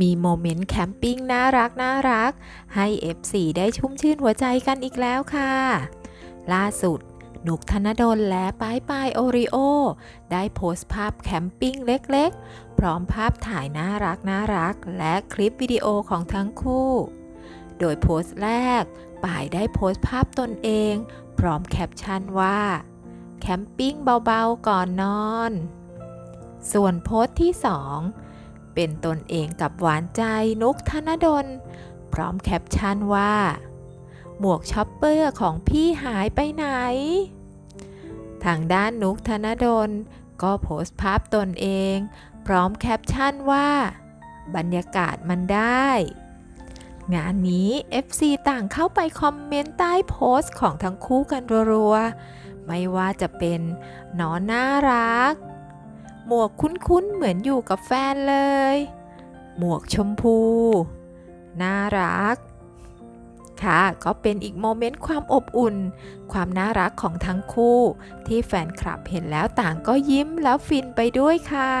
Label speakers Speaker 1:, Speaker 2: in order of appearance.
Speaker 1: มีโมเมนต์แคมปิ้งน่ารักน่ารัก ให้ F4 ได้ชุ่มชื่นหัวใจกันอีกแล้วค่ะ ล่าสุดหนุกธนดลและป้ายปายโอริโอ ได้โพสต์ภาพแคมปิ้งเล็กๆ พร้อมภาพถ่ายน่ารักน่ารัก และคลิปวิดีโอของทั้งคู่ โดยโพสต์แรก ป่ายได้โพสต์ภาพตนเอง พร้อมแคปชั่นว่า แคมปิ้งเบาๆก่อนนอน ส่วนโพสต์ที่ 2 เป็นตนเองกับหวานใจนุกธนดล พร้อมแคปชั่นว่า หมวกช็อปเปอร์ของพี่หายไปไหน ทางด้านนุกธนดล ก็โพสต์ภาพตนเอง พร้อมแคปชั่นว่า บรรยากาศมันได้ งานนี้ FC ต่างเข้าไปคอมเมนต์ใต้โพสต์ของทั้งคู่กันรัวๆ ไม่ว่าจะเป็นนอนน่ารัก หมวกคุ้นๆเหมือนอยู่กับแฟนเลย หมวกชมพู น่ารัก ค่ะ ก็เป็นอีกโมเมนต์ความอบอุ่น ความน่ารักของทั้งคู่ ที่แฟนคลับเห็นแล้วต่างก็ยิ้มแล้วฟินไปด้วยค่ะ